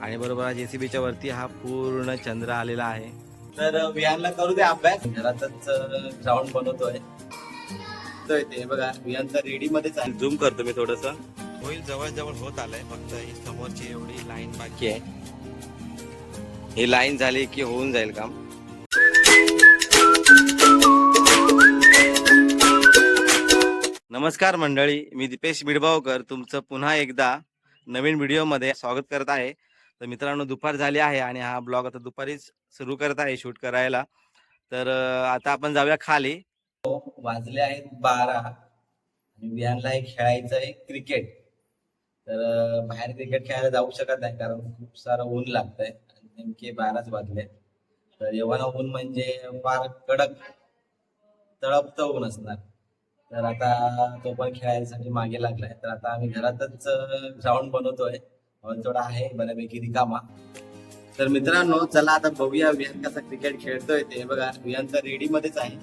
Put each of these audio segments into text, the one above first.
आणि बरोबर जेसीबीच्या वरती हा पूर्ण चंद्र आलेला आहे. तर विहानला करू दे अभ्यास. घरातच ग्राउंड बनवतोय. बनवतोय ते. बघा विहान तर रेडी मध्येच झूम करतो मी थोडस. होईल जवळ जवळ होत आलंय फक्त ही समोरची एवढी लाईन बाकी आहे. ही लाईन झाली की होऊन जाईल काम. नमस्कार मंडळी मी दीपेश बिडबावकर. तुमचं पुन्हा एकदा नवीन व्हिडिओमध्ये स्वागत करत आहे. तर मित्रांनो दुपार झाली आहे आणि हा ब्लॉग आता दुपारीच सुरू करत आहे शूट करायला. तर आता आपण जाऊया खाली. वाजले आहेत बारा आणि विहानला एक खेळायचं आहे क्रिकेट. तर बाहेर क्रिकेट खेळायला जाऊ शकत नाही कारण खूप सारं ऊन लागतंय नेमके बाराच वाजले तर एवढा ऊन म्हणजे फार कडक तळपत ऊन असणार. तर आता तो पण खेळायसाठी मागे लागलाय. तर आता आम्ही घरातच ग्राउंड बनवतोय. थोडा आहे बऱ्यापैकी रिकामा. तर मित्रांनो चला आता बघूया विहान कसा क्रिकेट खेळतोय ते. बघा विहान तर रेडी मध्येच आहे.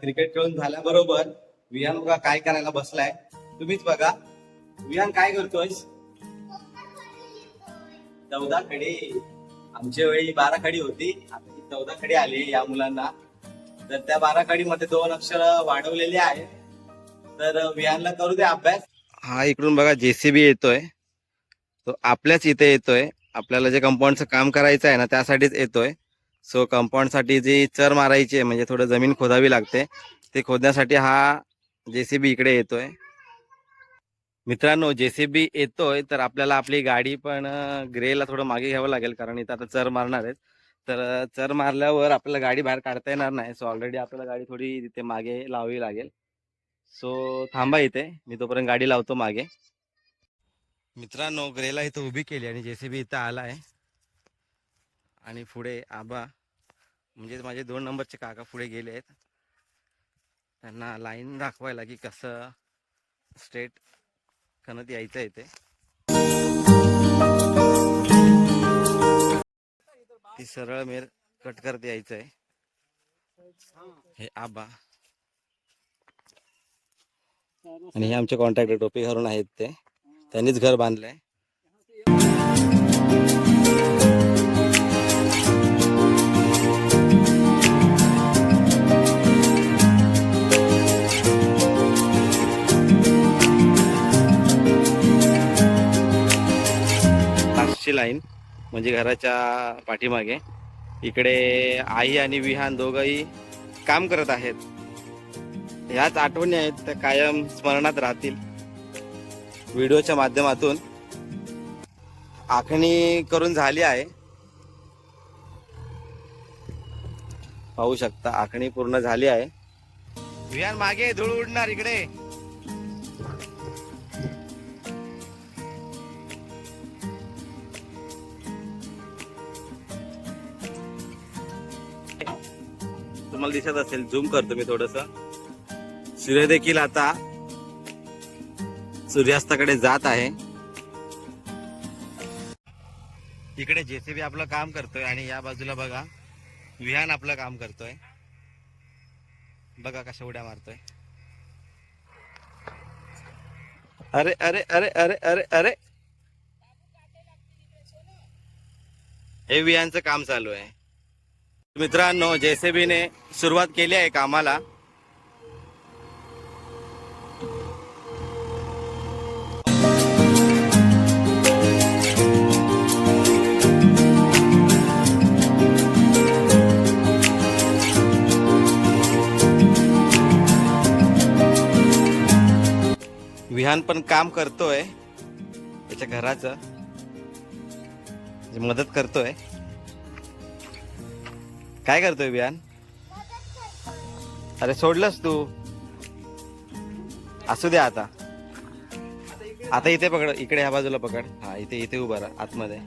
क्रिकेट खेळून झाल्याबरोबर विहान बघा काय करायला बसलाय. तुम्हीच बघा. विहान काय करतोय चौदा खडी. आमच्या वेळी बारा खडी होती. आता ही चौदा खडी आली या मुलांना. तर त्या बारा खडी मध्ये दोन अक्षर वाढवलेली आहे तर विहानला करू दे अभ्यास. हा इकडून बघा जेसीबी येतोय. तो आपल्याच इथे येतोय. आपल्याला जे कंपाऊंडचं काम करायचं आहे ना त्यासाठीच येतोय. सो कंपाऊंडसाठी जी चर मारायची आहे म्हणजे थोडं जमीन खोदावी लागते ते खोदण्यासाठी हा जेसीबी इकडे येतोय. मित्रांनो जेसीबी येतोय तर आपल्याला आपली गाडी पण ग्रेला थोडं मागे घ्यावं लागेल कारण इथं आता चर मारणार आहेत. तर चर मारल्यावर आपल्याला गाडी बाहेर काढता येणार नाही सो ऑलरेडी आपल्याला गाडी थोडी तिथे मागे लावावी लागेल. सो थांबा इथे मी तोपर्यंत गाडी लावतो मागे. मित्रांनो ग्रेला इथं उभी केली आणि जेसीबी इथं आला आहे आणि पुढे आबा म्हणजे माझे दोन नंबरचे काका पुढे गेले आहेत. त्यांना लाईन दाखवायला की कसं स्ट्रेट खणत यायचं आहे ते. ती सरळ मेर कट करत यायचं आहे. हे आबा. आणि हे आमचे कॉन्ट्रॅक्टर टोपी घरून आहेत ते. त्यांनीच घर बांधलंय. लाईन म्हणजे घराच्या पाठीमागे. इकडे आई आणि विहान दोघंही काम करत आहेत. ह्याच आठवणी आहेत त्या कायम स्मरणात राहतील. व्हिडिओच्या माध्यमातून आखणी करून झाली आहे. पाहू शकता आखणी पूर्ण झाली आहे. विहान मागे धूळ उडणार इकडे. तुम्हाला दिसत असेल झूम करतो मी थोडस. सूर्य देखील आता सूर्यास्ताकडे जात आहे. इकडे जेसीबी आपलं काम करतोय आणि या बाजूला बघा विहान आपलं काम करतोय. बघा कशा उड्या मारतोय. अरे अरे अरे अरे अरे अरे. हे विहानचं काम चालू आहे. मित्रांनो जेसीबीने सुरुवात केली आहे कामाला. विहान पण काम करतोय. त्याच्या घराचं. मदत करतोय. काय करतोय बियान? अरे सोडलंस तू. असू दे आता. आता इथे पकड इकडे ह्या बाजूला पकड. हा इथे इथे उभा राहा आतमध्ये.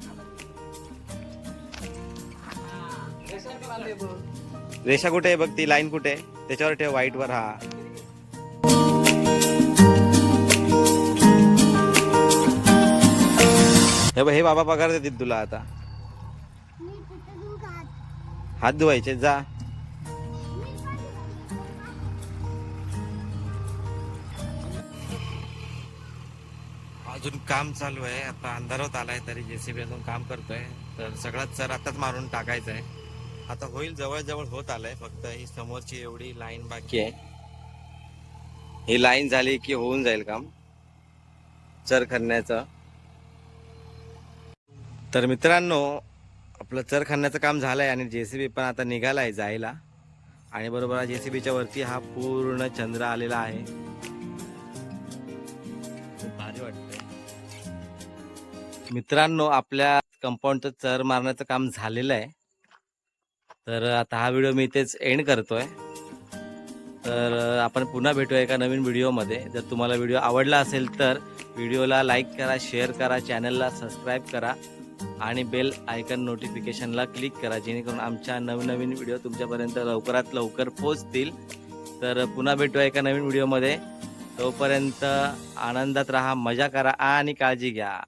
रेषा कुठे आहे बघ ती लाईन कुठे आहे? त्याच्यावर ठेव व्हाईट वर हा हे हे बाबा पगार देतील तुला आता. हात धुवायचे जा. अजून काम चालू आहे. आता अंधारात आलाय तरी जेसीबी अजून काम करतोय. तर सगळाच सर आताच मारून टाकायचं आहे आता होईल जवळजवळ होत आलंय. फक्त ही समोरची एवढी लाईन बाकी आहे. ही लाईन झाली की होऊन जाईल काम. सर खणण्याचं तर मित्रांनो आपलं चर खाण्याचं काम झालंय आणि जेसीबी पण आता निघाला आहे जायला. आणि बरोबर जेसीबीच्या वरती हा पूर्ण चंद्र आलेला आहे. भारी वाटतंय. मित्रांनो आपल्या कंपाऊंडचं चर मारण्याचं काम झालेलं आहे. तर आता हा व्हिडिओ मी इथेच एंड करतोय. तर आपण पुन्हा भेटूया एका नवीन व्हिडिओमध्ये. जर तुम्हाला व्हिडिओ आवडला असेल तर व्हिडिओला लाईक करा शेअर करा चॅनलला सबस्क्राईब करा. आणि बेल आयकन नोटिफिकेशनला क्लिक करा जेणेकरून आमच्या नवीन नवीन व्हिडिओ तुमच्यापर्यंत लवकरात लवकर पोहोचतील. तर पुन्हा भेटूया एका नवीन व्हिडिओमध्ये तोपर्यंत आनंदात राहा मजा करा आणि काळजी घ्या.